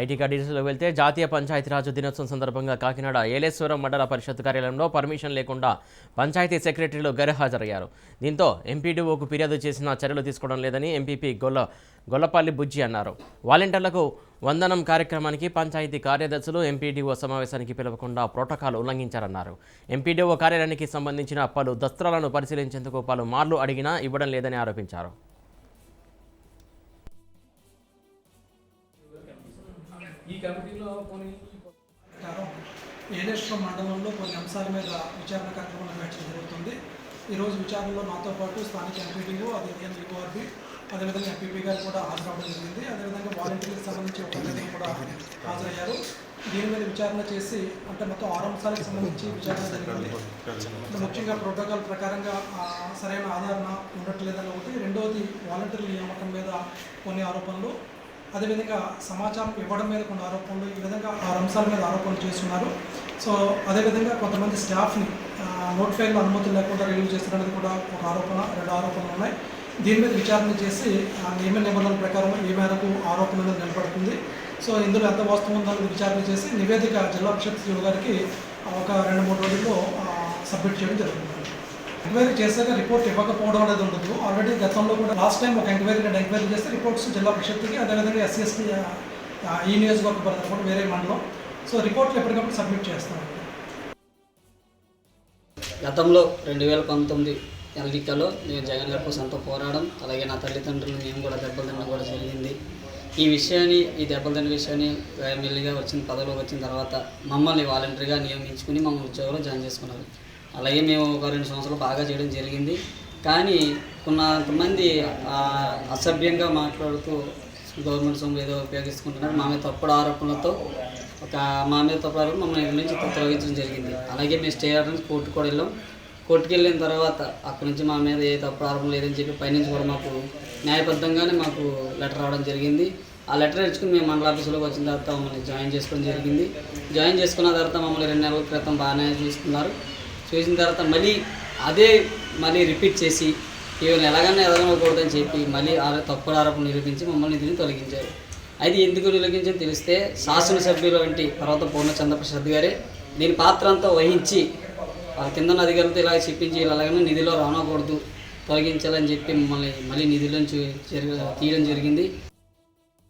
IT డీటెయిల్స్లోకి వెళ్తే జాతీయ పంచాయతీరాజ్ దినోత్సవం సందర్భంగా కాకినాడ ఏలేశ్వరం మండల పరిషత్ కార్యాలయంలో పర్మిషన్ లేకుండా పంచాయతీ సెక్రటరీలు గైర్హాజరయ్యారు. దీంతో ఎంపీడీఓకు ఫిర్యాదు చేసిన చర్యలు తీసుకోవడం లేదని ఎంపీపీ గొల్ల గొల్లపల్లి బుజ్జి అన్నారు. వాలంటీర్లకు వందనం కార్యక్రమానికి పంచాయతీ కార్యదర్శులు ఎంపీడీఓ సమావేశానికి పిలవకుండా ప్రోటోకాల్ ఉల్లంఘించారన్నారు. ఎంపీడీఓ కార్యాలయానికి సంబంధించిన పలు దస్త్రాలను పరిశీలించేందుకు పలు మార్లు అడిగినా ఇవ్వడం లేదని ఆరోపించారు. ఈ కమిటీలో కొన్ని ప్రకారం ఏలేశ్వరం మండలంలో కొన్ని అంశాల మీద విచారణ కార్యక్రమం నిర్వహించడం జరుగుతుంది. ఈరోజు విచారణలో నాతో పాటు స్థానిక ఎంపీడీఓ అదేవిధంగా ఈఓఆర్బి అదేవిధంగా ఎంపీపీ గారు కూడా హాజరవడం జరిగింది. అదేవిధంగా వాలంటీర్లకు సంబంధించి ఒక కూడా హాజరయ్యారు. దీని మీద విచారణ చేసి అంటే మొత్తం ఆరు అంశాలకు సంబంధించి విచారణ జరిగింది. ముఖ్యంగా ప్రోటోకాల్ ప్రకారంగా సరైన ఆదరణ ఉండట్లేదని ఒకటి. రెండవది వాలంటీర్ల నియామకం మీద కొన్ని ఆరోపణలు అదేవిధంగా సమాచారం ఇవ్వడం మీద కొన్ని ఆరోపణలు ఈ విధంగా ఆరు అంశాల మీద ఆరోపణలు చేస్తున్నారు. సో అదేవిధంగా కొంతమంది స్టాఫ్ని నోట్ ఫైల్ అనుమతులు లేకుండా రిలీవ్ చేస్తున్నది కూడా ఒక ఆరోపణ రెండు ఆరోపణలు ఉన్నాయి. దీని మీద విచారణ చేసి ఆ నియమ నిబంధనల ప్రకారం ఏ మేరకు ఆరోపణలు నిలబడుతుంది. సో ఇందులో ఎంత వాస్తవం ఉందని విచారణ చేసి నివేదిక జిల్లా పరిషత్ సీఓ గారికి ఒక రెండు మూడు రోజుల్లో సబ్మిట్ చేయడం జరుగుతుంది. ఎంక్వైరీ చేశాక రిపోర్ట్ ఇవ్వకపోవడం అనేది ఉండదు. ఆల్రెడీ గతంలో కూడా లాస్ట్ టైం ఒక ఎంక్వైరీ రెండు ఎంక్వైరీ చేస్తే రిపోర్ట్స్ జిల్లా పరిషత్కి అదేవిధంగా ఎస్సీ ఈ నియోజకవర్గ కూడా వేరే మండలం. సో రిపోర్ట్లు ఎప్పటికప్పుడు సబ్మిట్ చేస్తాం గతంలో రెండు వేల పంతొమ్మిది ఎన్నికల్లో నేను జగన్ గారి కోసం ఎంతో పోరాడడం అలాగే నా తల్లిదండ్రులు మేము కూడా దెబ్బలు తినడం కూడా జరిగింది. ఈ విషయాన్ని ఈ దెబ్బలు తిన్న విషయాన్ని ఎమ్మెల్యేగా వచ్చిన పదవిలోకి వచ్చిన తర్వాత మమ్మల్ని వాలంటీర్గా నియమించుకుని మమ్మల్ని ఉద్యోగంలో జాయిన్ చేసుకున్నారు. అలాగే మేము ఒక రెండు సంవత్సరాలు బాగా చేయడం జరిగింది. కానీ కొంతమంది అసభ్యంగా మాట్లాడుతూ గవర్నమెంట్ సొమ్ము ఏదో ఉపయోగిస్తుకుంటున్నారు మా మీద తప్పుడు ఆరోపణలతో ఒక మా మీద తప్పుడు ఆరోపణ మమ్మల్ని ఇంటి నుంచి తొలగించడం జరిగింది. అలాగే మేము స్టే ఆర్డర్స్ కోర్టు కూడా వెళ్ళాం. కోర్టుకు వెళ్ళిన తర్వాత అక్కడి నుంచి మా మీద ఏ తప్పుడు ఆరోపణ లేదని చెప్పి పైనుంచి కూడా మాకు న్యాయబద్ధంగానే మాకు లెటర్ రావడం జరిగింది. ఆ లెటర్ ఇచ్చుకుని మేము మండల ఆఫీసులోకి వచ్చిన తర్వాత మమ్మల్ని జాయిన్ చేసుకోవడం జరిగింది. జాయిన్ చేసుకున్న తర్వాత మమ్మల్ని రెండు నెలల క్రితం బాగానే చూస్తున్నారు చూసిన తర్వాత మళ్ళీ అదే మళ్ళీ రిపీట్ చేసి ఈవెన్ ఎలాగైనా ఎదగనకూడదని చెప్పి మళ్ళీ ఆ తప్పుడు ఆరోపణ నిరూపించి మమ్మల్ని దీన్ని తొలగించారు. అది ఎందుకు నిరూపించని తెలిస్తే శాసనసభ్యులు వంటి తర్వాత పూర్ణచంద్ర ప్రసాద్ గారే దీని పాత్ర అంతా వహించి వాళ్ళ కింద అధికారులతో ఇలా చెప్పించి ఎలాగైనా నిధిలో రానకూడదు తొలగించాలని చెప్పి మమ్మల్ని మళ్ళీ నిధులను తీయడం జరిగింది.